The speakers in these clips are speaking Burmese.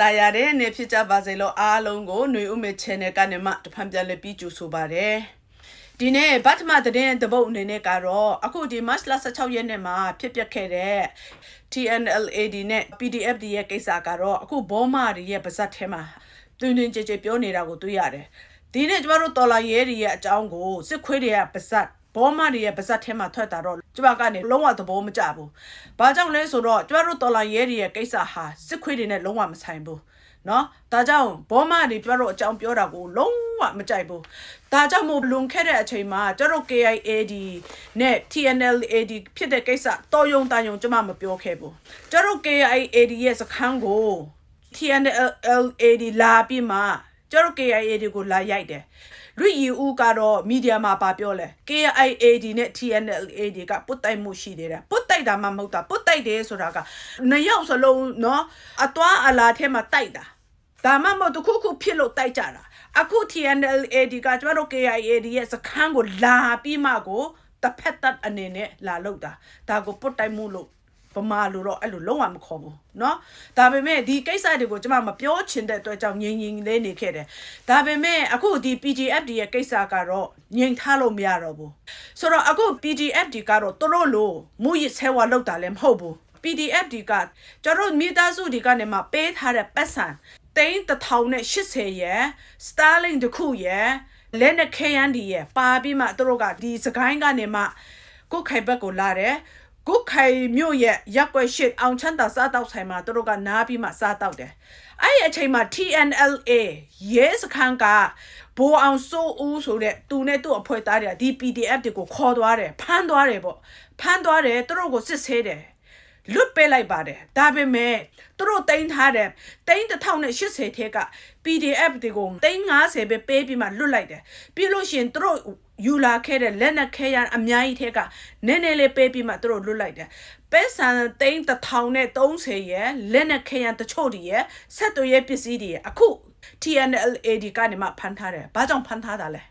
တာယာတဲ့နေဖြစ်ကြပါစေလို့အားလုံးကိုຫນွေဥမေ channel ကနေမှတဖန်ပြန်လက်ပြီးကြိုဆိုပါရစေဒီနေ့ဗတ်မတဲ့တပုတ်အနေနဲ့ကတော့အခုဒီ March 16ရက်နေ့မှာဖြစ်ပျက်ခဲ့တဲ့ TNLAD နဲ့ PDF ဒီရဲ့ကိစ္စကတော့အခုဘောမတွေရဲ့ပါဇက်ထဲမှာတွင်တွင်ကြဲကြဲပြောနေတာကိုတွေ့ရတယ်ဒီနေ့ကျမတို့တော်လာရဲတွေရဲ့အကြောင်းကိုစစ်ခွေးတွေကပါဇက် ဘောမတွေရဲ့ပါဇက်ထဲမှာထွက်တာတော့ကျမကနေလုံးဝသဘောမကျဘူး။ဘာကြောင့်လဲဆိုတော့ကျမတို့တော်လာရဲတွေရဲ့ကိစ္စဟာစစ်ခွေးတွေနဲ့လုံးဝမဆိုင်ဘူး။နော်ဒါကြောင့်ဘောမတွေကျမတို့အကြောင်းပြောတာကိုလုံးဝမကြိုက်ဘူး။ဒါကြောင့်မို့လွန်ခဲ့တဲ့အချိန်မှာကျမတို့ KIAD နဲ့ TNLAD ဖြစ်တဲ့ကိစ္စတော်ယုံတန်ယုံကျမမပြောခဲ့ဘူး။ကျမတို့ KIAD ရဲ့စခန်းကို TNLAD လာပြီးမှ ကျတို့ KIAD ကိုလာရိုက်တယ်လူရီဦးကတော့မီဒီယာမှာပါပြောလဲ KIAD နဲ့ TNLAD ကပုတ်တိုက်မှုရှိသေးတယ်ပုတ်တိုက်တာမှမဟုတ်တာပုတ်တိုက်တယ်ဆိုတာကနှစ်ယောက်စလုံးနော်အသွားအလာထဲမှာတိုက်တာဒါမှမဟုတ်တစ်ခုခုဖြစ်လို့တိုက်ကြတာအခု TNLAD ကကျမတို့ KIAD ရဲ့စခန်းကိုလာပြီးမှကိုတစ်ဖက်သက်အနေနဲ့လာလောက်တာဒါကိုပုတ်တိုက်မှုလို့ ပမာလို့တော့အဲ့လိုလုံးဝမခေါ်ဘူးเนาะဒါပေမဲ့ဒီကိစ္စတွေကိုကျွန်မမပြောချင်တဲ့အတွက်ကြောင့်ငြိမ်ငြိမ်လေးနေခဲ့တယ်ဒါပေမဲ့အခုဒီ PDF ဒီရဲ့ကိစ္စကတော့ငြိမ်ထားလို့မရတော့ဘူးဆိုတော့အခု PDF ဒီကတော့သူတို့လိုမူရစ်ဆဲဝါလောက်တာလည်းမဟုတ်ဘူး PDF ဒီကကျတို့မိသားစုဒီကနေမှပေးထားတဲ့ပတ်စံတိန်း1080ရယ် Starlink တခုရယ်လက်နဲ့ KND ရယ်ပါပြီးမှသူတို့ကဒီစကိုင်းကနေမှကိုခိုင်ဘက်ကိုလာတယ် ကုတ်ခိုင်မြို့ရဲ့ရက်ွက်ရှစ်အောင်ချမ်းသာစားတောက်ဆိုင်မှာသူတို့ကနားပြီးမှစားတောက်တယ်။အဲ့ဒီအချိန်မှာ TNLA ရဲစခန်းကဘိုးအောင်စိုးဦးဆိုတဲ့သူနဲ့သူ့အဖွဲ့သားတွေကဒီ PDF တွေကိုခေါ်သွားတယ်ဖမ်းသွားတယ်ပေါ့ဖမ်းသွားတယ်သူတို့ကိုစစ်ဆေးတယ် လွတ်ပေးလိုက်ပါတယ်ဒါပေမဲ့သူတို့တင်ထားတယ်တင်1080ထဲက PDF တွေကိုတင်90ပဲပေးပြီးမှလွတ်လိုက်တယ်ပြီးလို့ရှိရင်သူတို့ယူလာခဲ့တဲ့လက်နက်ခဲရန်အများကြီးထဲကနည်းနည်းလေးပေးပြီးမှသူတို့လွတ်လိုက်တယ်ပဲဆန်သိန်း1030ရဲ့လက်နက်ခဲရန်တချို့တွေရဲ့ဆက်သွယ်ရေးပစ္စည်းတွေရဲ့အခု TNLAD ကနေမှဖမ်းထားတယ်ဘာကြောင့်ဖမ်းထားတာလဲ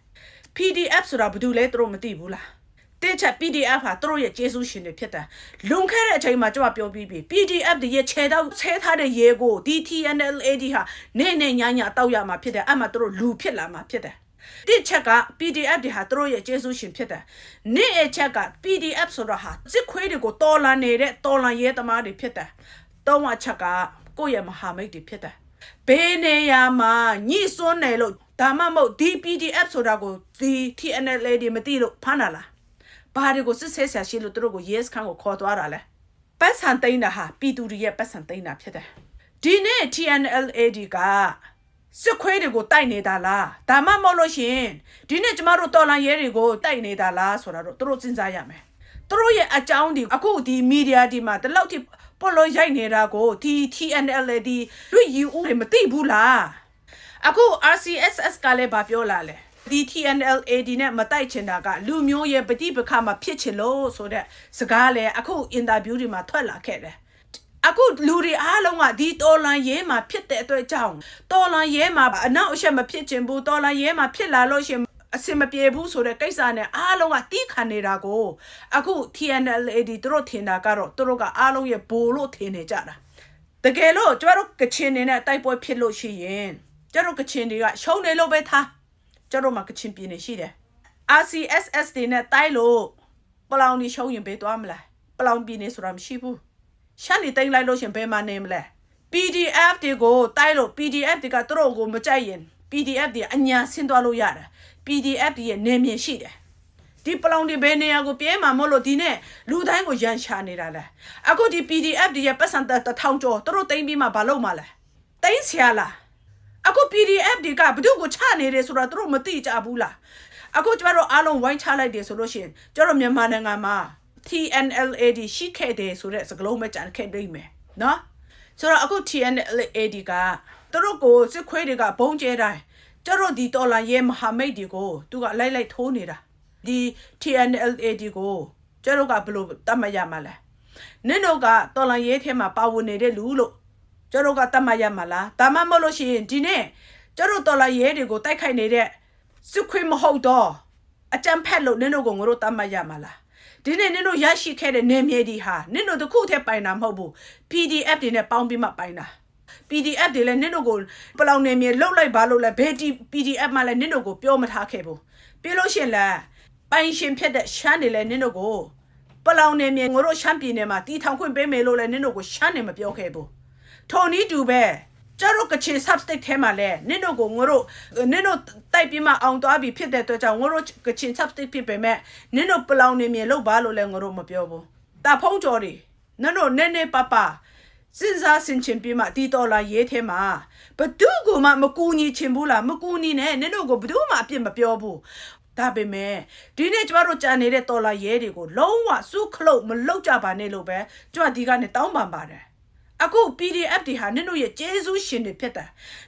PDF ဆိုတာဘာလို့လဲသူတို့မသိဘူးလား တဲ့ချက် PDF ဟာသူတို့ရဲ့ကျေးဇူးရှင်တွေဖြစ်တာလွန်ခဲ့တဲ့အချိန်မှာကျွန်မပြောပြီးပြီ PDF တွေရဲ့ခြေတော့ဆဲထားတဲ့ရေကို DTNLAD ဟာနေနေညာညာတောက်ရမှာဖြစ်တယ်အဲ့မှာသူတို့လူဖြစ်လာမှာဖြစ်တယ်ဒီချက်က PDF တွေဟာသူတို့ရဲ့ကျေးဇူးရှင်ဖြစ်တယ်။နေ့အချက်က PDF ဆိုတာဟာစစ်ခွေးတွေကိုတော်လန်နေတဲ့တော်လန်ရဲသမားတွေဖြစ်တယ်။သုံးအချက်ကကိုယ့်ရဲ့မဟာမိတ်တွေဖြစ်တယ်။ဘယ်နေရာမှာညှိစွန်းနေလို့ဒါမှမဟုတ်ဒီ PDF ဆိုတာကိုဒီ TNL တွေမသိလို့ဖမ်းတာလား။ ဘာတွေကိုစစ်ဆေးဆရာရှိလို့သူတို့ကို yes ခန်းကိုခေါ်သွားတာလဲ။ပတ်စံသိန်းတာဟာပြည်သူတွေရဲ့ပတ်စံသိန်းတာဖြစ်တယ်။ဒီနေ့ TNLAD ကစစ်ခွေးတွေကိုတိုက်နေတာလားဒါမှမဟုတ်လို့ရှင်ဒီနေ့ကျမတို့တော်လန်ရဲတွေကိုတိုက်နေတာလားဆိုတာတော့သူတို့စဉ်းစားရမယ်သူတို့ရဲ့အကြောင်းဒီအခုဒီမီဒီယာဒီမှာတလောက်ထိပေါ်လို့ရိုက်နေတာကိုဒီ TNL ဒီလူယူဦးတွေမသိဘူးလားအခု RCSS ကလည်းဗာပြောလာလဲ ဒီ TNLAD နဲ့မတိုက်ချင်တာကလူမျိုးရဲ့ပဋိပက္ခမှာဖြစ်ချင်လို့ဆိုတဲ့စကားလည်းအခုအင်တာဗျူးတွေမှာထွက်လာခဲ့တယ်အခုလူတွေအားလုံးကဒီတော်လန်ရဲမှာဖြစ်တဲ့အတွက်ကြောင့်တော်လန်ရဲမှာအနောက်အရှက်မဖြစ်ချင်ဘူးတော်လန်ရဲမှာဖြစ်လာလို့ရှင်အစင်မပြေဘူးဆိုတဲ့ကိစ္စနဲ့အားလုံးကတီးခံနေတာကိုအခု TNLAD သူတို့ထင်တာကတော့သူတို့ကအားလုံးရဲ့ဘိုလ်လို့ထင်နေကြတာတကယ်လို့ကျမတို့ကချင်နေနဲ့တိုက်ပွဲဖြစ်လို့ရှိရင်ကျတို့ကချင်တွေကရှုံးနေလို့ပဲထား ကျတို့မှာကချင်ပြည်နေရှိတယ် RCSS တွေနဲ့တိုက်လို့ပလောင်ဒီရှုံးရင်ဘေးသွားမလားပလောင်ပြည်နေဆိုတာမရှိဘူးရှမ်းနေတိတ်လိုက်လို့ရှင်ဘယ်မှာနေမလဲ PDF တွေကိုတိုက်လို့ PDF တွေကသူတို့ကိုမကြိုက်ရင် PDF တွေအညာဆင်းသွားလို့ရတယ် PDF တွေရဲ့နေမြင်ရှိတယ်ဒီပလောင်တွေဘယ်နေရာကိုပြဲမှာမလို့ဒီနဲ့လူတိုင်းကိုရန်ရှာနေတာလဲအခုဒီ PDF တွေရဲ့ပတ်စံတထောင်ကျော်သူတို့တိမ့်ပြီးမှဘာလုပ်မှာလဲတိမ့်ဆရာလား အခု PDF တွေကဘသူ့ကိုချနေတယ်ဆိုတော့သူတို့မသိကြဘူးလားအခုကျမတို့အားလုံးဝိုင်းချလိုက်တယ်ဆိုလို့ရှိရင်ကျတို့မြန်မာနိုင်ငံမှာ TNLAD ရှိခဲ့တယ်ဆိုတဲ့စကားလုံးပဲကြံခဲ့နေမယ်နော်ဆိုတော့အခု TNLAD ကသူတို့ကိုစစ်ခွေးတွေကဘုံကျဲတိုင်းကျတို့ဒီတော်လာရဲ့မဟာမိတ်တွေကိုသူကလိုက်လိုက်ထိုးနေတာဒီ TNLAD ကိုကျတို့ကဘယ်လိုတတ်မှတ်ရမှာလဲနင်တို့ကတော်လာရဲထဲမှာပါဝင်နေတဲ့လူလို့ ကျတို့ကတတ်မှတ်ရမှာလားဒါမှမဟုတ်လို့ရှိရင်ဒီနေ့ကျတို့တော်လာရဲတွေကိုတိုက်ခိုက်နေတဲ့စစ်ခွေးမဟုတ်တော့အကြံဖက်လို့နင်တို့ကိုငါတို့တတ်မှတ်ရမှာလားဒီနေ့နင်တို့ရရှိခဲ့တဲ့နေမြေဒီဟာနင်တို့တခုတည်းပိုင်တာမဟုတ်ဘူး PDF တွေနဲ့ပေါင်းပြီးမှပိုင်တာ PDF တွေလည်းနင့်တို့ကိုပလောင်နေမြေလှုပ်လိုက်ပါလို့လဲဘယ်ဒီ PDF မှလည်းနင့်တို့ကိုပြောမထားခဲ့ဘူးပြီးလို့ရှရင်လဲပိုင်ရှင်ဖြစ်တဲ့ရှမ်းတွေလည်းနင့်တို့ကိုပလောင်နေမြေငါတို့ရှမ်းပြည်နယ်မှာတီထောင်ခွင့်ပေးမယ်လို့လည်းနင့်တို့ကိုရှမ်းနေမပြောခဲ့ဘူး ထုံနီးတူပဲကျတို့ကချင် substate ထဲမှာလဲနင့်တို့ကိုငါတို့နင့်တို့တိုက်ပြီးမှအောင်သွားပြီဖြစ်တဲ့အတွက်ကြောင့်ငါတို့ကချင် substate ဖြစ်ပေမဲ့နင့်တို့ပလောင်နေမြေလောက်ပါလို့လဲငါတို့မပြောဘူးတာဖုံးကြော်တွေနင့်တို့နည်းနည်းပါပါစဉ်းစားဆင်ခြင်ပြီးမှဒီတော်လာရေးထဲမှာဘသူကမှမကူညီချင်ဘူးလားမကူညီနဲ့နင့်တို့ကိုဘသူမှအပြစ်မပြောဘူးဒါပေမဲ့ဒီနေ့ကျမတို့ကြာနေတဲ့တော်လာရဲတွေကိုလုံးဝစုခလုတ်မလုတ်ကြပါနဲ့လို့ပဲကျမဒီကနေတောင်းပန်ပါတယ် အခု PDF တွေဟာနင်တို့ရဲ့ကျေးဇူးရှင်တွေဖြစ်တာ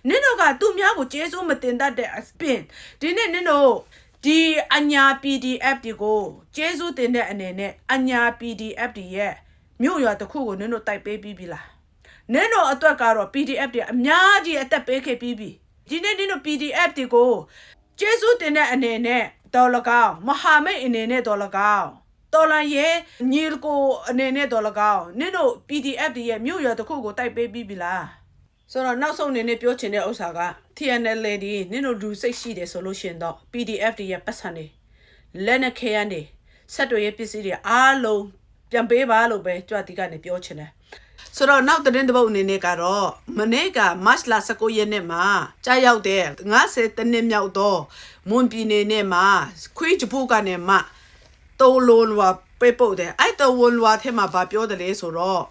နင်တို့ကသူများကိုကျေးဇူးမတင်တတ်တဲ့အပင်ဒီနေ့နင်တို့ဒီအညာ PDF တွေကိုကျေးဇူးတင်တဲ့အနေနဲ့အညာ PDF တွေရဲ့မြို့ရွာတစ်ခုကိုနင်တို့တိုက်ပေးပြီးပြီလားနင်တို့အတွက်ကတော့ PDF တွေအများကြီးအသက်ပေးခဲ့ပြီးပြီဒီနေ့နင်တို့ PDF တွေကိုကျေးဇူးတင်တဲ့အနေနဲ့တော်လကောင်းမဟာမိတ်အနေနဲ့တော်လကောင်း တော်လန်ရဲ့ညီကိုအနေနဲ့တော်လကောင်းနင်တို့ PDF တွေရဲ့မြို့ရွာတစ်ခုကိုတိုက်ပေးပြီးပြီလားဆိုတော့နောက်ဆုံးအနေနဲ့ပြောချင်တဲ့ဥစ္စာက TNL ဒီနင်တို့လူစိတ်ရှိတယ်ဆိုလို့ရှိရင်တော့ PDF တွေရဲ့ပတ်စံတွေလက်နဲ့ခဲရန်တွေဆက်တွေရဲ့ပစ္စည်းတွေအားလုံးပြန်ပေးပါလို့ပဲကြွတီကနေပြောချင်တယ်ဆိုတော့နောက်တဲ့တစ်ပုတ်အနေနဲ့ကတော့မနေ့ကမတ်လ19ရက်နေ့မှာကြာရောက်တဲ့90တနှစ်မြောက်တော့မွန်ပြည်နယ်နဲ့မှာခွေးချဖို့ကနေမှ တိုးလွန်ဝါပေပုတ်တယ်အဲ့တိုးလွန်ဝါထဲမှာဗာပြောတယ်လေဆိုတော့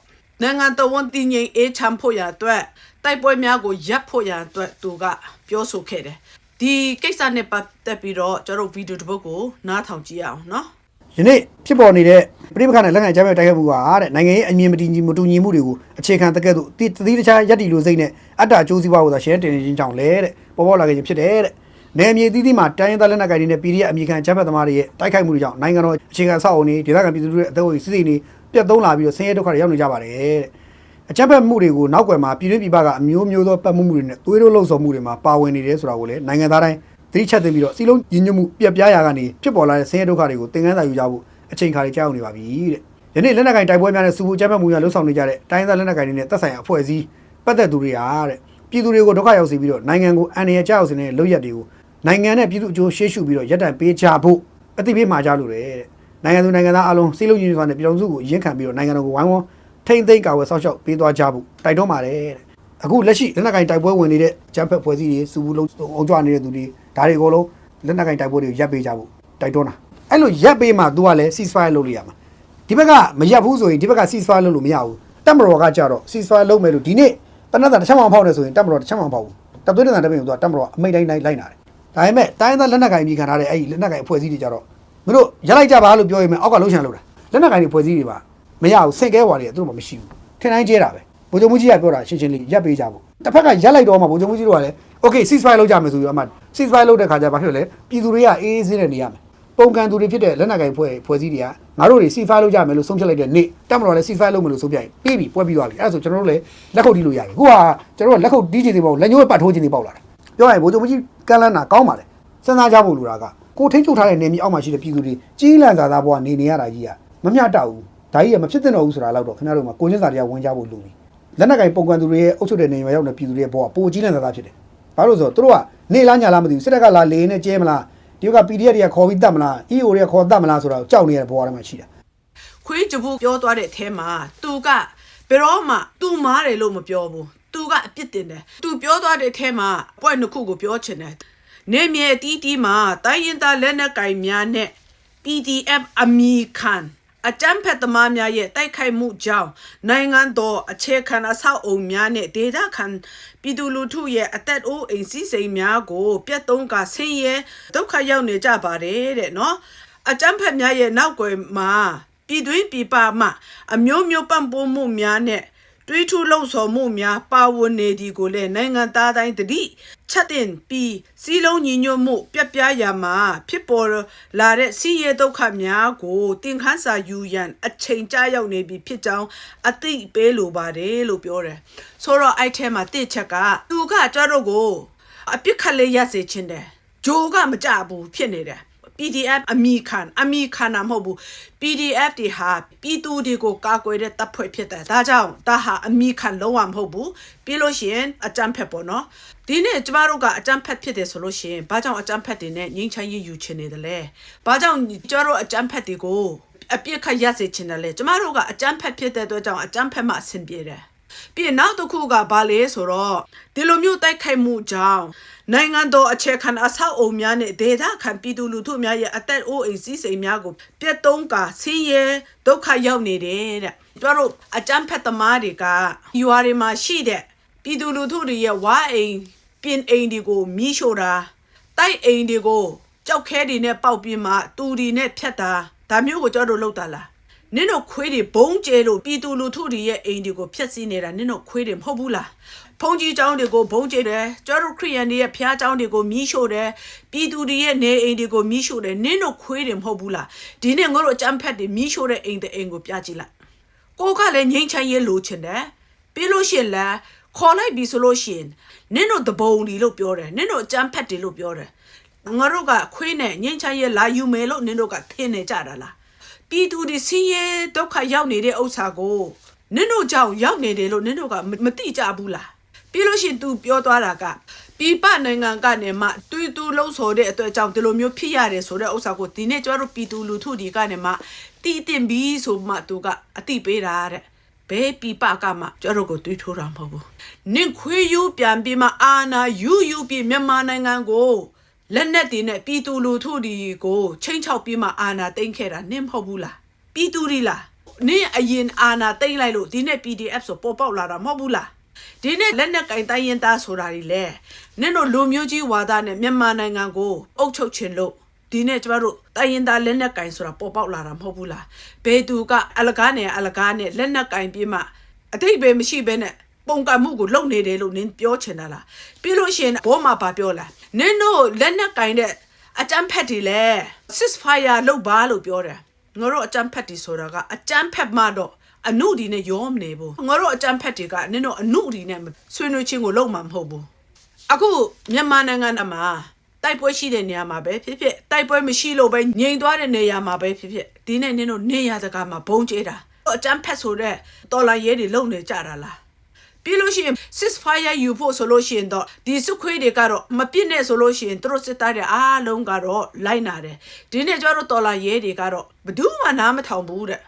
နိုင်ငံတော်ဝန်တည်ငြိမ်အေးချမ်းဖို့ရအတွက်တိုက်ပွဲများကိုရပ်ဖို့ရအတွက်သူကပြောဆိုခဲ့တယ်ဒီကိစ္စနဲ့ပတ်သက်ပြီးတော့ကျွန်တော်တို့ဗီဒီယိုတစ်ပုဒ်ကိုနားထောင်ကြည့်ရအောင်နော်ယနေ့ဖြစ်ပေါ်နေတဲ့ပြိပခါနဲ့လက်ခံကြမ်းမဲ့တိုက်ခိုက်မှုကတဲ့နိုင်ငံရေးအမြင်မတည်ညီမတူညီမှုတွေကိုအခြေခံတကယ်လို့တတိတခြားယက်တီလိုစိတ်နဲ့အတ္တကျိုးစည်းပွားကိုသာရှယ်တင်နေခြင်းကြောင့်လဲတဲ့ပေါ်ပေါ်လာခဲ့ခြင်းဖြစ်တယ်တဲ့ နယ်မြေသီးသီးမှာတိုင်းရင်းသားလက်နက်ကိုင်တွေနဲ့ PDF အမိခံကြမ်းဖက်သမားတွေရဲ့တိုက်ခိုက်မှုတွေကြောင့်နိုင်ငံတော်အခြေခံအဆောက်အအုံတွေဒေသခံပြည်သူတွေရဲ့အသက်အိုးစစ်စစ်တွေပြတ်သုံးလာပြီးတော့ဆင်းရဲဒုက္ခတွေရောက်နေကြပါတယ်တဲ့အကြမ်းဖက်မှုတွေကိုနောက်ွယ်မှာပြည်တွင်းပြည်ပကအမျိုးမျိုးသောပတ်မှုမှုတွေနဲ့သွေးတို့လှုပ်ဆော်မှုတွေမှာပါဝင်နေတယ်ဆိုတာကိုလည်းနိုင်ငံသားတိုင်းသတိချက်သိပြီးတော့စီလုံးညီညွတ်မှုပြက်ပြားရာကနေဖြစ်ပေါ်လာတဲ့ဆင်းရဲဒုက္ခတွေကိုသင်ခန်းစာယူကြဖို့အချိန်ခါတွေကြောက်နေပါပြီတဲ့။ယနေ့လက်နက်ကင်တိုက်ပွဲများနဲ့စူပူကြမ်းဖက်မှုများလှုပ်ဆောင်နေကြတဲ့တိုင်းသားလက်နက်ကင်တွေနဲ့သက်ဆိုင်ရာအဖွဲ့အစည်းပတ်သက်သူတွေဟာတဲ့ပြည်သူတွေကိုဒုက္ခရောက်စေပြီးတော့နိုင်ငံကိုအန္တရာယ်ကြောက်စေတဲ့လုပ်ရက်တွေကို နိုင်ငံနဲ့ပြည်သူအကျိုးရှေ့ရှုပြီးတော့ရပ်တန့်ပေးကြဖို့အသိပေးမှာကြလို့တဲ့။နိုင်ငံသူနိုင်ငံသားအလုံးစိတ်လုံးညီညွတ်စွာနဲ့ပြည်တော်စုကိုရင်းခံပြီးတော့နိုင်ငံတော်ကိုဝိုင်းဝန်းထိမ့်သိမ့်ကာဝယ်ဆောက်ရှောက်ပေးသွားကြဖို့တိုက်တွန်းပါတယ်တဲ့။အခုလက်ရှိလက်နက်ကင်တိုက်ပွဲဝင်နေတဲ့ဂျမ်ဖက်ဖွဲ့စည်းတွေစူဘူးလုံးအောင်ကြွနေတဲ့သူတွေဒါတွေအကုန်လုံးလက်နက်ကင်တိုက်ပွဲတွေကိုရပ်ပေးကြဖို့တိုက်တွန်းတာအဲ့လိုရပ်ပေးမှ तू ကလည်း ceasefire လုပ်လို့ရမှာဒီဘက်ကမရပ်ဘူးဆိုရင်ဒီဘက်က ceasefire လုပ်လို့မရဘူးတက်မတော်ကကြတော့ ceasefire လုပ်မယ်လို့ဒီနေ့တနက်တာတစ်ချက်မှမဖောက်နေဆိုရင်တက်မတော်တစ်ချက်မှမဖောက်ဘူးတပ်သွေးတန်တပင်းကို तू တက်မတော်အမိတ်တိုင်းတိုင်းလိုက်နာတယ် ဒါပေမဲ့တိုင်းသားလက်နက်ကင်ပြီးခံထားတဲ့အဲ့ဒီလက်နက်ကင်အဖွဲ့အစည်းတွေကြတော့မင်းတို့ရပ်လိုက်ကြပါလို့ပြောရင်အောက်ကလှုပ်ရှားလို့တာလက်နက်ကင်တွေဖွဲ့စည်းတွေပါမရဘူးဆင့်ကဲဝါတွေသူတို့မှမရှိဘူးထင်တိုင်းကျဲတာပဲဗိုလ်ချုပ်မှုကြီးကပြောတာရှင်းရှင်းလေးရပ်ပေးကြဖို့တစ်ဖက်ကရပ်လိုက်တော့မှဗိုလ်ချုပ်မှုကြီးတို့ကလည်း okay ceasefire လုပ်ကြမယ်ဆိုပြီးတော့မှ ceasefire လုပ်တဲ့ခါကျဘာဖြစ်လဲပြည်သူတွေကအေးအေးဆေးဆေးနေရမယ်ပုံကန်သူတွေဖြစ်တဲ့လက်နက်ကင်ဖွဲ့ဖွဲ့စည်းတွေကငါတို့တွေ ceasefire လုပ်ကြမယ်လို့ဆုံးဖြတ်လိုက်တဲ့နေ့တက်မတော်လည်း ceasefire လုပ်မယ်လို့ဆုံးဖြတ်ရင်ပြီးပြီပွဲပြီးသွားပြီအဲ့ဒါဆိုကျွန်တော်တို့လည်းလက်ခုပ်တီးလို့ရပြီခုကကျွန်တော်တို့လက်ခုပ်တီးချင်နေပေါ့လက်ညှိုးပတ်ထိုးချင်နေပေါ့လာတယ် ပြောရရင်ဗိုလ်ချုပ်မှုကြီးကမ်းလန်းတာကောင်းပါလေစဉ်းစားကြဖို့လိုတာကကိုထိန်းချုပ်ထားတဲ့နေမြေအောက်မှာရှိတဲ့ပြည်သူတွေကြီးလန့်သာသာဘဝနေနေရတာကြီးကမမျှတဘူးဒါကြီးကမဖြစ်သင့်တော့ဘူးဆိုတာတော့ခင်ဗျားတို့မှာကိုချင်းစာတရားဝင်ကြဖို့လိုပြီလက်နက်ကင်ပုံကန်သူတွေရဲ့အုပ်ချုပ်တဲ့နေမြေရောက်တဲ့ပြည်သူတွေရဲ့ဘဝပိုကြီးလန့်သာသာဖြစ်တယ်ဘာလို့လဲဆိုတော့သူတို့ကနေလားညာလားမသိဘူးစစ်တပ်ကလာလေနဲ့ကျဲမလားဒီက PDF တွေကခေါ်ပြီးတတ်မလား EO တွေကခေါ်တတ်မလားဆိုတာကိုကြောက်နေရတဲ့ဘဝတွေမှာရှိတာခွေးကြဘူးပြောသွားတဲ့အထဲမှာသူကဘယ်တော့မှသူမားတယ်လို့မပြောဘူး သူကအပြစ်တင်တယ်သူပြောသွားတဲ့အထဲမှာ point နှစ်ခုကိုပြောချင်တယ်နေမြေအတီးတီးမှာတိုင်းရင်သားလက်နက်ကင်များနဲ့ PDF အမီခံအကြမ်းဖက်သမားများရဲ့တိုက်ခိုက်မှုကြောင့်နိုင်ငံတော်အခြေခံအဆောက်အုံများနဲ့ဒေသခံပြည်သူလူထုရဲ့အသက်အိုးအိမ်စီးစိမ်များကို ပြတ်သုံးကဆင်းရဲဒုက္ခရောက်နေကြပါတယ်တဲ့နော်အကြမ်းဖက်များရဲ့နောက်ွယ်မှာပြည်တွင်းပြည်ပမှအမျိုးမျိုးပံ့ပိုးမှုများနဲ့ တွေးထူးလှုံ့ဆော်မှုများပါဝင်နေဒီကိုလည်းနိုင်ငံသားတိုင်းတတိချက်တင်ပြီးစီးလုံးညီညွတ်မှု ပြက်ပြားရမှာဖြစ်ပေါ်လာတဲ့စီးရဲဒုက္ခများကိုတင်ခန်းစာယူရန်အချိန်ကြာရောက်နေပြီဖြစ်ကြောင်းအသိပေးလိုပါတယ်လို့ပြောတယ်ဆိုတော့အဲ့ထဲမှာတစ်ချက်ကသူကကြတော့ကိုအပြစ်ခတ်လေးရစေခြင်းတယ်ဂျိုးကမကြဘူးဖြစ်နေတယ် PDF အမိခံအမိခံနာမဟုတ်ဘူး PDF တွေဟာပြည်သူတွေကိုကာကွယ်တဲ့တပ်ဖွဲ့ဖြစ်တယ်ဒါကြောင့်ဒါဟာအမိခံလုံးဝမဟုတ်ဘူးပြီးလို့ရှိရင်အကြမ်းဖက်ပေါ့နော်ဒီနေ့ကျမတို့ကအကြမ်းဖက်ဖြစ်တယ်ဆိုလို့ရှိရင်ဘာကြောင့်အကြမ်းဖက်တွေနဲ့ငြိမ်းချမ်းရေးယူချင်နေတယ်လဲဘာကြောင့်ကျမတို့အကြမ်းဖက်တွေကိုအပြစ်ခတ်ရစေချင်တယ်လဲကျမတို့ကအကြမ်းဖက်ဖြစ်တဲ့အတွက်ကြောင့်အကြမ်းဖက်မှအဆင်ပြေတယ် ပြီးရင်နောက်တစ်ခုကဘာလဲဆိုတော့ဒီလိုမျိုးတိုက်ခိုက်မှုကြောင့်နိုင်ငံတော်အခြေခံအဆောက်အုံများနဲ့ဒေသခံပြည်သူလူထုများရဲ့အသက်အိုးအိမ်စီးစိမ်များကိုပြတ်သုံးကာဆင်းရဲဒုက္ခရောက်နေတယ်တဲ့ကျတို့အကြမ်းဖက်သမားတွေကယူအားတွေမှာရှိတဲ့ပြည်သူလူထုတွေရဲ့ဝါအိမ်ပြင်အိမ်တွေကိုမီးရှို့တာတိုက်အိမ်တွေကိုကြောက်ခဲတွေနဲ့ပေါက်ပြီးမှတူတွေနဲ့ဖြတ်တာဒါမျိုးကိုကျတို့လုပ်တာလား နင့်တို့ခွေးတွေဘုံကျဲလို့ပြည်သူလူထုတွေရဲ့အိမ်တွေကိုဖျက်ဆီးနေတာနင့်တို့ခွေးတွေမဟုတ်ဘူးလားဖုန်ကြီးကျောင်းတွေကိုဘုံကျဲတယ်ကျွတ်တို့ခရီးယန်တွေရဲ့ဖျားကျောင်းတွေကိုမီးရှို့တယ်ပြည်သူတွေရဲ့နေအိမ်တွေကိုမီးရှို့တယ်နင့်တို့ခွေးတွေမဟုတ်ဘူးလားဒီနေ့ငါတို့အကြမ်းဖက်တွေမီးရှို့တဲ့အိမ်တဲ့အိမ်ကိုပြကြည့်လိုက်ကိုကလည်းငိမ့်ချမ်းရေးလိုချင်တယ်ပြီးလို့ရှိရင်လည်းခေါ်လိုက်ပြီဆိုလို့ရှိရင်နင့်တို့တဘုံဒီလို့ပြောတယ်နင့်တို့အကြမ်းဖက်တွေလို့ပြောတယ်ငါတို့ကခွေးနဲ့ငိမ့်ချမ်းရေးလာယူမယ်လို့နင့်တို့ကထင်နေကြတာလား ပြည်သူတွေဆင်းရဲဒုက္ခရောက်နေတဲ့ဥစ္စာကိုနင်တို့ကြောင့်ရောက်နေတယ်လို့နင်တို့ကမမသိကြဘူးလားပြီးလို့ရှိရင် तू ပြောသွားတာကပြည်ပနိုင်ငံကနေမှတူတူလုံးဆိုတဲ့အတွက်ကြောင့်ဒီလိုမျိုးဖြစ်ရတယ်ဆိုတဲ့ဥစ္စာကိုဒီနေ့ကျတို့ပြည်သူလူထုတွေကနေမှတီးတင်ပြီးဆိုမှ तू ကအတိပေးတာတဲ့ဘယ်ပြပကမှကျတို့ကိုတွေးထိုးတာမဟုတ်ဘူးနင့်ခွေးယူပြန်ပြီးမှအာနာယူယူပြီးမြန်မာနိုင်ငံကို လက်နက်တွေနဲ့ပြည်သူလူထုတွေကိုချိန်ချောက်ပြီးမှအာဏာသိမ်းခဲ့တာနင့်မဟုတ်ဘူးလားပြည်သူတွေလားနင့်အရင်အာဏာသိမ်းလိုက်လို့ဒီနေ့ PDF ဆိုပေါ်ပေါက်လာတာမဟုတ်ဘူးလားဒီနေ့လက်နက်ကင်တိုင်းရင်သားဆိုတာတွေလေနင့်တို့လူမျိုးကြီးဝါဒနဲ့မြန်မာနိုင်ငံကိုအုပ်ချုပ်ခြင်းလို့ဒီနေ့ကျမတို့တိုင်းရင်သားလက်နက်ကင်ဆိုတာပေါ်ပေါက်လာတာမဟုတ်ဘူးလားဘယ်သူကအလကားနဲ့အလကားနဲ့လက်နက်ကင်ပြီးမှအတိတ်ပဲမရှိဘဲနဲ့ပုံကံမှုကိုလုပ်နေတယ်လို့နင်းပြောချင်တာလားပြီးလို့ရှိရင်ဘောမှာဗာပြောလား နင်းတို့လက်နက်ကင်တဲ့အကြမ်းဖက်တွေလဲ ceasefire လုပ်ပါလို့ပြောတယ်ငါတို့အကြမ်းဖက်တွေဆိုတာကအကြမ်းဖက်မှတော့အနုဒီနဲ့ရောမနေဘူးငါတို့အကြမ်းဖက်တွေကနင်းတို့အနုဒီနဲ့ဆွေးနွေးခြင်းကိုလုပ်မှာမဟုတ်ဘူးအခုမြန်မာနိုင်ငံမှာတိုက်ပွဲရှိတဲ့နေရာမှာပဲဖြစ်ဖြစ်တိုက်ပွဲမရှိလို့ပဲငြိမ်သွားတဲ့နေရာမှာပဲဖြစ်ဖြစ်ဒီနေ့နင်းတို့နေရာတကာမှာဘုံကျဲတာအကြမ်းဖက်ဆိုတဲ့တော်လာရဲတွေလုံနေကြတာလား ပြီးလို့ရှိရင် ceasefire ယူဖို့ဆိုလို့ရှိရင်တော့ဒီစုခွေးတွေကတော့မပြစ်နဲ့ဆိုလို့ရှိရင်သူတို့စစ်သားတွေအားလုံးကတော့လိုက်နာတယ်ဒီနေ့ကျတော့တော်လာရဲတွေကတော့ဘယ်သူမှနားမထောင်ဘူးတဲ့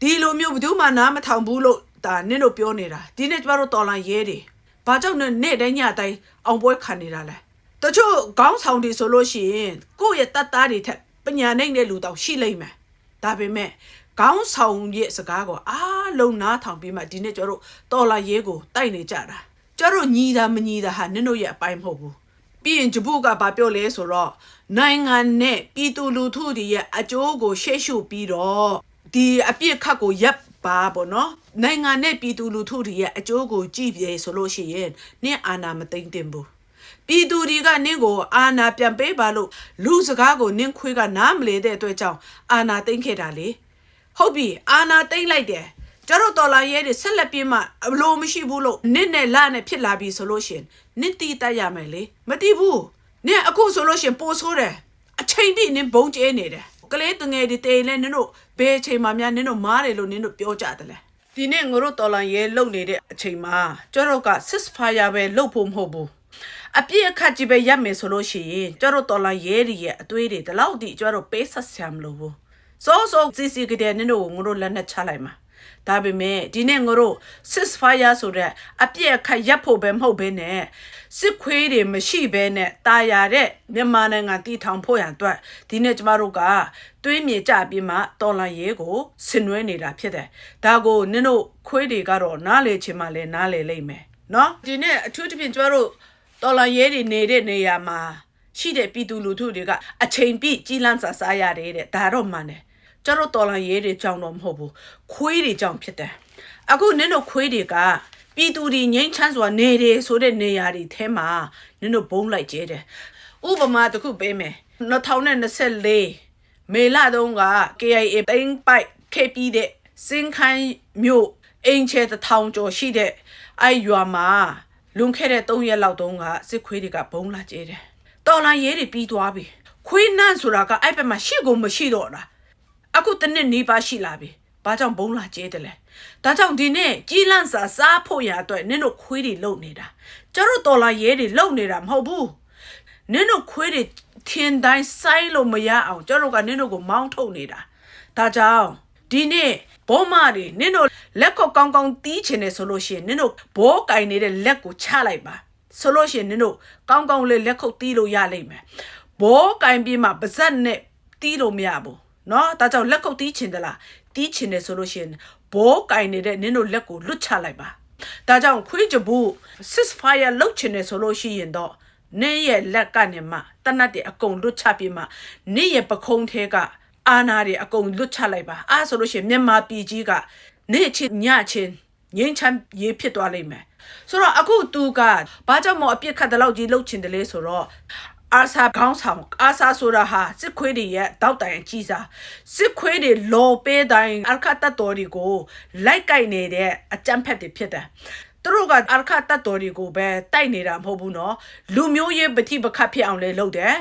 ဒီလိုမျိုးဘယ်သူမှနားမထောင်ဘူးလို့ဒါနင့်တို့ပြောနေတာဒီနေ့ကျတော့တော်လာရဲတွေဘာကြောင့်လဲနေ့တိုင်းညတိုင်းအောင်ပွဲခံနေတာလဲတချို့ခေါင်းဆောင်တွေဆိုလို့ရှိရင်ကိုယ့်ရဲ့တတ်သားတွေထက်ပညာနိုင်တဲ့လူတောင်ရှိလိမ့်မယ်ဒါပေမဲ့ ခေါင်းဆောင်ရဲ့စကားကိုအားလုံးနားထောင်ပြီးမှဒီနေ့ကျတော့တော်လာရဲကိုတိုက်နေကြတာကျတော့ညီတာမညီတာဟာနင်တို့ရဲ့အပိုင်းမဟုတ်ဘူးပြီးရင်ဂျပူကဘာပြောလဲဆိုတော့နိုင်ငံနဲ့ပြည်သူလူထုတွေရဲ့အကျိုးကိုရှေ့ရှုပြီးတော့ဒီအပြစ်ခတ်ကိုရပ်ပါပေါ့နော်နိုင်ငံနဲ့ပြည်သူလူထုတွေရဲ့အကျိုးကိုကြည့်ပြေဆိုလို့ရှိရင်နင့်အာဏာမသိမ့်တင်ဘူးပြည်သူတွေကနင့်ကိုအာနာပြန်ပေးပါလို့လူစကားကိုနင့်ခွေးကနားမလဲတဲ့အတွက်ကြောင့်အာနာသိမ့်ခဲ့တာလေ ဟုတ်ပြီအာနာသိမ့်လိုက်တယ်ကျတော့တော်လာရဲတွေဆက်လက်ပြေးမှအလိုမရှိဘူးလို့နင့်နဲ့လာနဲ့ဖြစ်လာပြီဆိုလို့ရှရင်နင့်တီးတတ်ရမယ်လေမတီးဘူးနင့်အခုဆိုလို့ရှရင်ပိုဆိုးတယ်အချိန်ပြည့်နင့်ဘုံကျဲနေတယ်ကလေးတငယ်တွေတေးလဲနင်တို့ဘယ်အချိန်မှများနင်တို့မားတယ်လို့နင်တို့ပြောကြတယ်လေဒီနေ့ငါတို့တော်လန်ရဲလုံနေတဲ့အချိန်မှာကျတော့က ceasefire ပဲလုံဖို့မဟုတ်ဘူးအပြည့်အခက်ကြီးပဲရပ်မယ်ဆိုလို့ရှိရင်ကျတော့တော်လာရဲတွေရဲ့အသွေးတွေဒီလောက်ထိကျတော့ပေးဆက်ဆံမလို့ဘူး စောစောစီစီကတဲ့နင်တို့ကိုငါတို့လက်နဲ့ချလိုက်မှာဒါပေမဲ့ဒီနေ့ငါတို့ ceasefire ဆိုတဲ့အပြည့်အခက်ရပ်ဖို့ပဲမဟုတ်ဘဲနဲ့စစ်ခွေးတွေမရှိဘဲနဲ့တာယာတဲ့မြန်မာနိုင်ငံတည်ထောင်ဖို့ရန်အတွက်ဒီနေ့ကျမတို့ကတွေးမြေကြပြီးမှတော်လန်ရဲကိုဆင်နွှဲနေတာဖြစ်တယ်။ဒါကိုနင်တို့ခွေးတွေကတော့နားလေချင်မှလည်းနားလေလိမ့်မယ်။နော်ဒီနေ့အထူးသဖြင့်ကျမတို့တော်လန်ရဲတွေနေတဲ့နေရာမှာရှိတဲ့ပြည်သူလူထုတွေကအချိန်ပြည့်ကြီးလန်းစာစားရတယ်တဲ့ဒါတော့မှန်တယ် ကျတော့တော်လန်ရဲတွေကြောင့်တော့မဟုတ်ဘူးခွေးတွေကြောင့်ဖြစ်တယ်အခုနင်တို့ခွေးတွေကပြည်သူတွေငိမ့်ချမ်းစွာနေတယ်ဆိုတဲ့နေရာတွေထဲမှာနင်တို့ဘုံလိုက်ကျဲတယ်ဥပမာတစ်ခုပေးမယ်2024မေလတုန်းက KIA တိန်ပိုက်ခဲ့ပြီးတဲ့စင်ခိုင်းမြို့အင်ချေတစ်ထောင်ကျော်ရှိတဲ့အဲရွာမှာလွန်ခဲ့တဲ့3ရက်လောက်တုန်းကစစ်ခွေးတွေကဘုံလာကျဲတယ်။တော်လန်ရဲတွေပြီးသွားပြီ။ခွေးနန့်ဆိုတာကအဲ့ဘက်မှာရှိကုန်မရှိတော့တာ အခုတစ်နှစ်နီးပါးရှိလာပြီဘာကြောင့်ဘုံလာကျဲတယ်လဲဒါကြောင့်ဒီနေ့ကြီးလန့်စာစားဖို့ရအတွက်နင်တို့ခွေးတွေလုံနေတာကျတို့တော်လာရဲတွေလုံနေတာမဟုတ်ဘူးနင်တို့ခွေးတွေထင်တိုင်းစိုင်းလို့မရအောင်ကျတို့ကနင်တို့ကိုမောင်းထုတ်နေတာဒါကြောင့်ဒီနေ့ဘောမတွေနင်တို့လက်ကိုကောင်းကောင်းတီးချင်တယ်ဆိုလို့ရှိရင်နင်တို့ဘောကင်နေတဲ့လက်ကိုချလိုက်ပါဆိုလို့ရှိရင်နင်တို့ကောင်းကောင်းလေးလက်ခုပ်တီးလို့ရလိမ့်မယ်ဘောကင်ပြီးမှပါဇက်နဲ့တီးလို့မရဘူး เนาะဒါကြောင့်လက်ခုပ်တီးချင်သလားတီးချင်တယ်ဆိုလို့ရှိရင်ဘောကင်နေတဲ့နင်တို့လက်ကိုလွတ်ချလိုက်ပါဒါကြောင့်ခွေးကြဘူး ceasefire လုပ်ချင်တယ်ဆိုလို့ရှိရင်တော့နေ့ရဲ့လက်ကနေမှတနတ်တွေအကုန်လွတ်ချပြီးမှနေ့ရဲ့ပခုံးထဲကအာနာတွေအကုန်လွတ်ချလိုက်ပါအားဆိုလို့ရှိရင်မြန်မာပြည်ကြီးကနေ့ချင်းညချင်းငင်းချမ်းရေးဖြစ်သွားလိမ့်မယ်ဆိုတော့အခုသူကဘာကြောင့်မို့အပြစ်ခတ်တဲ့လောက်ကြီးလှုပ်ချင်တယ်လဲဆိုတော့ အာဆာခေါင်းဆောင်အာဆာဆိုတာဟာစစ်ခွေးတွေရဲ့တောက်တိုင်အကြီးစားစစ်ခွေးတွေလော်ပေးတိုင်းအာခတ်တပ်တော်တွေကိုလိုက်ကိုက်နေတဲ့အကြမ်းဖက်တွေဖြစ်တယ်သူတို့ကအာခတ်တပ်တော်တွေကိုပဲတိုက်နေတာမဟုတ်ဘူးနော်လူမျိုးရေးပဋိပက္ခဖြစ်အောင်လဲလုပ်တယ်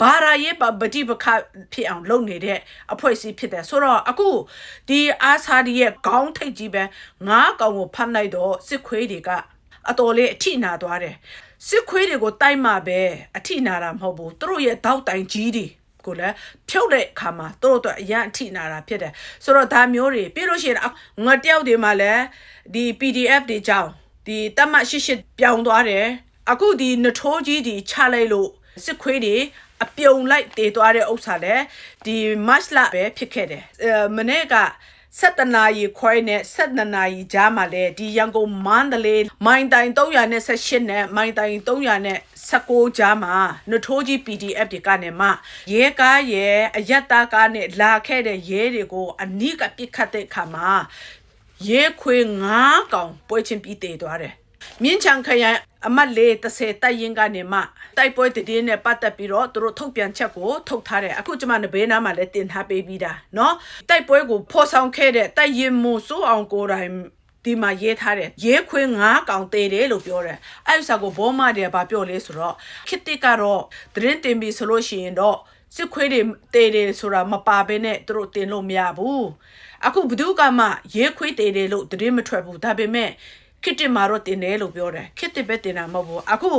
ဘာရာရေးပတိပခဖြစ်အောင်လုပ်နေတဲ့အဖွဲ့အစည်းဖြစ်တယ်ဆိုတော့အခုဒီအာဆာဒီရဲ့ခေါင်းထိပ်ကြီးပဲငါးကောင်ကိုဖမ်းလိုက်တော့စစ်ခွေးတွေကအတော်လေးအထိနာသွားတယ် စစ်ခွေးတွေကိုတိုက်မှပဲအထိနာတာမဟုတ်ဘူးသူတို့ရဲ့တောက်တိုင်ကြီးတွေကိုလည်းဖြုတ်တဲ့အခါမှာသူတို့အတွက်အရန်အထိနာတာဖြစ်တယ်ဆိုတော့ဒါမျိုးတွေပြီးလို့ရှိရင်ငါတယောက်တွေမှာလည်းဒီ PDF တွေကြောင်းဒီတတ်မှတ်ရှစ်ရှစ်ပြောင်းသွားတယ်အခုဒီနထိုးကြီးဒီချလိုက်လို့စစ်ခွေးတွေအပြုံလိုက်တည်သွားတဲ့ဥစ္စာလည်းဒီ match လပဲဖြစ်ခဲ့တယ်အဲမနေ့က 7နာရီခွဲနဲ့7နာရီကြားမှာလဲဒီရန်ကုန်မန္တလေးမိုင်တိုင်318နဲ့မိုင်တိုင်319ကြားမှာနထိုးကြီး PDF တွေကနေမှရဲကားရဲ့အယက်သားကားနဲ့လာခဲ့တဲ့ရဲတွေကိုအနိကပစ်ခတ်တဲ့အခါမှာရဲခွေ9កောင်ပွဲချင်းပြီးတည်သွားတယ် မြင်းချံခရိုင်အမတ်လေး30တိုက်ရင်ကနေမှတိုက်ပွဲတည်င်းနဲ့ပတ်သက်ပြီးတော့သူတို့ထုတ်ပြန်ချက်ကိုထုတ်ထားတယ်အခုကျမနဘေးနားမှာလည်းတင်ထားပေးပြီးတာเนาะတိုက်ပွဲကိုဖော်ဆောင်ခဲ့တဲ့တိုက်ရင်မို့စိုးအောင်ကိုယ်တိုင်ဒီမှာရေးထားတယ်ရဲခွင်း9កောင်သေးတယ်လို့ပြောတယ်အဲ့ဥစ္စာကိုဘောမတွေကဘာပြောလဲဆိုတော့ခစ်တစ်ကတော့သတင်းတင်ပြီးဆိုလို့ရှိရင်တော့စစ်ခွေးတွေတေးတယ်ဆိုတာမပါဘဲနဲ့သူတို့တင်လို့မရဘူးအခုဘသူကမှရဲခွေးတေးတယ်လို့သတင်းမထွက်ဘူးဒါပေမဲ့ ခစ်တစ်မှာတော့တင်တယ်လို့ပြောတယ်ခစ်တစ်ပဲတင်တာမဟုတ်ဘူးအခု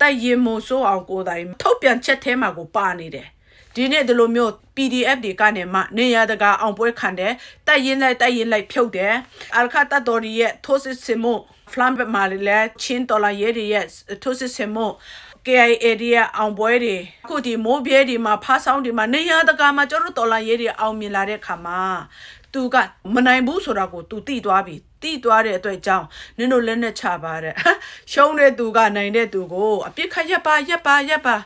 တိုက်ရင်မို့စိုးအောင်ကိုယ်တိုင်ထုတ်ပြန်ချက်ထဲမှာကိုပါနေတယ်ဒီနေ့ဒီလိုမျိုး PDF တွေကနေမှနေရတကာအောင်ပွဲခံတယ်တိုက်ရင်လိုက်တိုက်ရင်လိုက်ဖြုတ်တယ်အလခတ်တတော်ရီရဲ့ထိုးစစ်စင်မှုဖလမ်ဘမာလည်းချင်းတော်လာရဲတွေရဲ့ထိုးစစ်စင်မှု KIA တွေရဲ့အောင်ပွဲတွေအခုဒီမိုးပြဲတွေမှာဖားဆောင်တွေမှာနေရတကာမှာကျတို့တော်လာရဲတွေအောင်မြင်လာတဲ့ခါမှာသူကမနိုင်ဘူးဆိုတာကို तू သိသွားပြီ တိသွားတဲ့အတွက်ကြောင့်နင်တို့လက်နဲ့ချပါတဲ့ရှုံးတဲ့သူကနိုင်တဲ့သူကိုအပြစ်ခတ်ရက်ပါရက်ပါရက်ပါ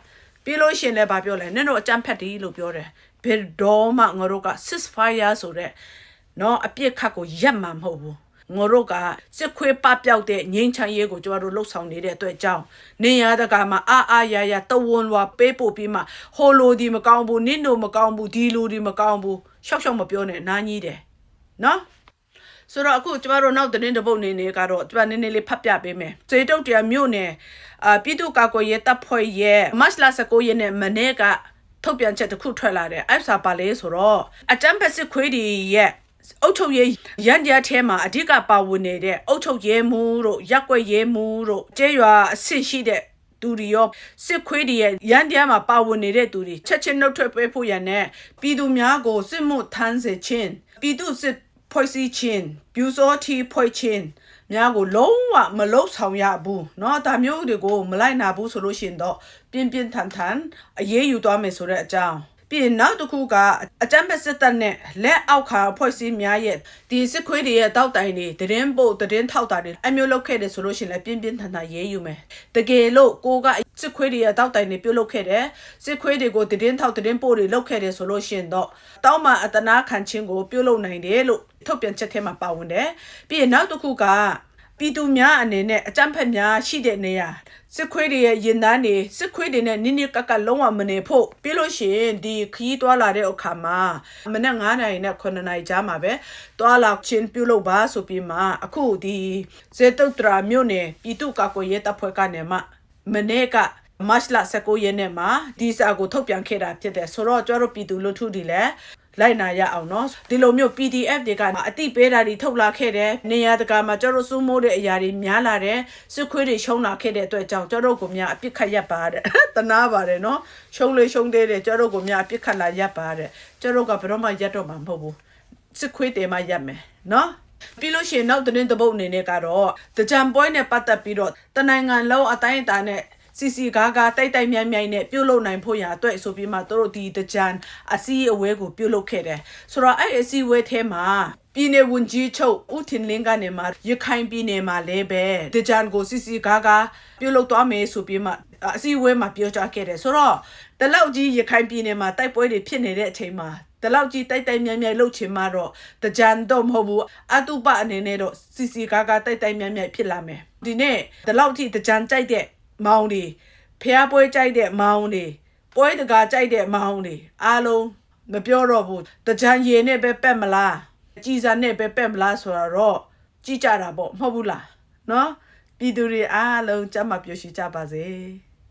ပြီးလို့ရှင်လည်းဗာပြောလဲနင်တို့အကြမ်းဖက်တယ်လို့ပြောတယ်ဘယ်တော့မှငါတို့က ceasefire ဆိုတဲ့နော်အပြစ်ခတ်ကိုရက်မှာမဟုတ်ဘူးငိုတို့ကစစ်ခွေးပပျောက်တဲ့ငိမ့်ချမ်းရေးကိုကျမတို့လှုပ်ဆောင်နေတဲ့အတွက်ကြောင့်နေရတကမှာအာအာရရတဝန်လွာပေးပို့ပြီးမှဟိုလိုဒီမကောင်းဘူးနင့်တို့မကောင်းဘူးဒီလိုဒီမကောင်းဘူးရှောက်ရှောက်မပြောနဲ့နားကြီးတယ်နော် ဆိုတော့အခုကျမတို့နောက်သတင်းတစ်ပုဒ်နေနေကတော့ကျမနည်းနည်းလေးဖတ်ပြပေးမယ်စေတုတ်တရားမြို့နယ်အာပြည်သူ့ကာကွယ်ရေးတပ်ဖွဲ့ရဲ့မတ်လ19ရက်နေ့မနေ့ကထုတ်ပြန်ချက်တစ်ခုထွက်လာတယ်အဲ့စာပါလေဆိုတော့အတမ်ပစစ်ခွေးတွေရဲ့အုတ်ချုပ်ရဲရန်ရထဲမှာအဓိကပါဝင်နေတဲ့အုတ်ချုပ်ရဲမှုတို့ရက်ွက်ရဲမှုတို့ကျေးရွာအဆင့်ရှိတဲ့သူတွေရောစစ်ခွေးတွေရဲ့ရန်တရားမှာပါဝင်နေတဲ့သူတွေချက်ချင်းနှုတ်ထွက်ပေးဖို့ရန်နဲ့ပြည်သူများကိုစစ်မှုထမ်းစေခြင်းပြည်သူစစ် ဖွဲ့စည်းခြင်းပြူစောတီဖွဲ့ခြင်းများကိုလုံးဝမလုဆောင်ရဘူးเนาะဒါမျိုးတွေကိုမလိုက်နာဘူးဆိုလို့ရှိရင်တော့ပြင်းပြင်းထန်ထန်အရေးယူသွားမယ်ဆိုတဲ့အကြောင်းပြီးရင်နောက်တစ်ခုကအကြမ်းဖက်စစ်တပ်နဲ့လက်အောက်ခါအဖွဲ့အစည်းများရဲ့ဒီစစ်ခွေးတွေရဲ့တောက်တိုင်တွေတည်င်းပို့တည်င်းထောက်တာတွေအမျိုးလုပ်ခဲ့တယ်ဆိုလို့ရှိရင်လည်းပြင်းပြင်းထန်ထန်ရေးယူမယ်တကယ်လို့ကိုက စစ်ခွေးတွေရဲ့တောက်တိုင်တွေပြုတ်လုပ်ခဲ့တယ်စစ်ခွေးတွေကိုတည်င်းထောက်တည်င်းပို့တွေလုပ်ခဲ့တယ်ဆိုလို့ရှိရင်တော့တောင်းမှအတနာခံခြင်းကိုပြုတ်လုပ်နိုင်တယ်လို့ထုတ်ပြန်ချက်ထဲမှာပါဝင်တယ်ပြီးရင်နောက်တစ်ခုကပြည်သူများအနေနဲ့အကြမ်းဖက်များရှိတဲ့နေရာစစ်ခွေးတွေရဲ့ရင်သားတွေစစ်ခွေးတွေနဲ့နင်းနင်းကပ်ကပ်လုံးဝမနေဖို့ပြီးလို့ရှိရင်ဒီခရီးသွားလာတဲ့အခါမှာမနေ့9နာရီနဲ့9နာရီကြားမှာပဲသွားလာချင်းပြုလုပ်ပါဆိုပြီးမှအခုဒီဇေတုတ်တရာမြို့နယ်ပြည်သူ့ကာကွယ်ရေးတပ်ဖွဲ့ကနေမှ မနေ့က မတ်လ19ရက်နေ့မှာဒီစာကိုထုတ်ပြန်ခဲ့တာဖြစ်တယ်ဆိုတော့ကျွန်တော်တို့ပြည်သူလူထုတွေလည်းလိုက်နာရအောင်เนาะဒီလိုမျိုး PDF တွေကအတိပေးတာတွေထုတ်လာခဲ့တယ်နေရာတကာမှာကျွန်တော်စိုးမိုးတဲ့အရာတွေများလာတယ်စစ်ခွေးတွေရှုံးလာခဲ့တဲ့အတွက်ကြောင့်ကျွန်တော်တို့ကများအပြစ်ခတ်ရက်ပါတဲ့ တနာပါတယ်เนาะရှုံးလေရှုံးသေးတယ်ကျွန်တော်တို့ကများအပြစ်ခတ်လာရက်ပါတဲ့ကျွန်တော်တို့ကဘယ်တော့မှရက်တော့မှာမဟုတ်ဘူး စစ်ခွေးတယ်မှရက်မယ်နော် ပြီးလို့ရှိရင်နောက်သတင်းတစ်ပုတ်အနေနဲ့ကတော့တကြံပွဲနဲ့ပတ်သက်ပြီးတော့တနိုင်ငံလုံးအတိုင်းအတာနဲ့စီစီကားကားတိုက်တိုက်မြိုင်မြိုင်နဲ့ပြုတ်လုံနိုင်ဖို့ရာအတွက်ဆိုပြီးမှတို့ဒီတကြံအစည်းအဝေးကိုပြုတ်လုပ်ခဲ့တယ်ဆိုတော့အဲ့အစည်းအဝေးထဲမှာပြည်နယ်ဝန်ကြီးချုပ်ဦးထင်လင်းကနေမှရခိုင်ပြည်နယ်မှာလည်းပဲတကြံကိုစီစီကားကားပြုတ်လုပ်သွားမယ်ဆိုပြီးမှအစည်းအဝေးမှာပြောကြားခဲ့တယ်ဆိုတော့ တလောက်ကြီးရခိုင်ပြည်နယ်မှာတိုက်ပွဲတွေဖြစ်နေတဲ့အချိန်မှာတလောက်ကြီးတိုက်တိုက်မြိုင်မြိုင်လှုပ်ချင်မှတော့တကြံတော့မဟုတ်ဘူးအတုပအနေနဲ့တော့စီစီကားကားတိုက်တိုက်မြိုင်မြိုင်ဖြစ်လာမယ်ဒီနေ့တလောက်ကြီးတကြံကြိုက်တဲ့မောင်တွေဖျားပွဲကြိုက်တဲ့မောင်တွေပွဲတကာကြိုက်တဲ့မောင်တွေအားလုံးမပြောတော့ဘူးတကြံရေနဲ့ပဲပက်မလားကြည်စာနဲ့ပဲပက်မလားဆိုတော့ကြည်ကြတာပေါ့မဟုတ်ဘူးလားနော်ပြည်သူတွေအားလုံးကြမ်းမပြောရှိကြပါစေ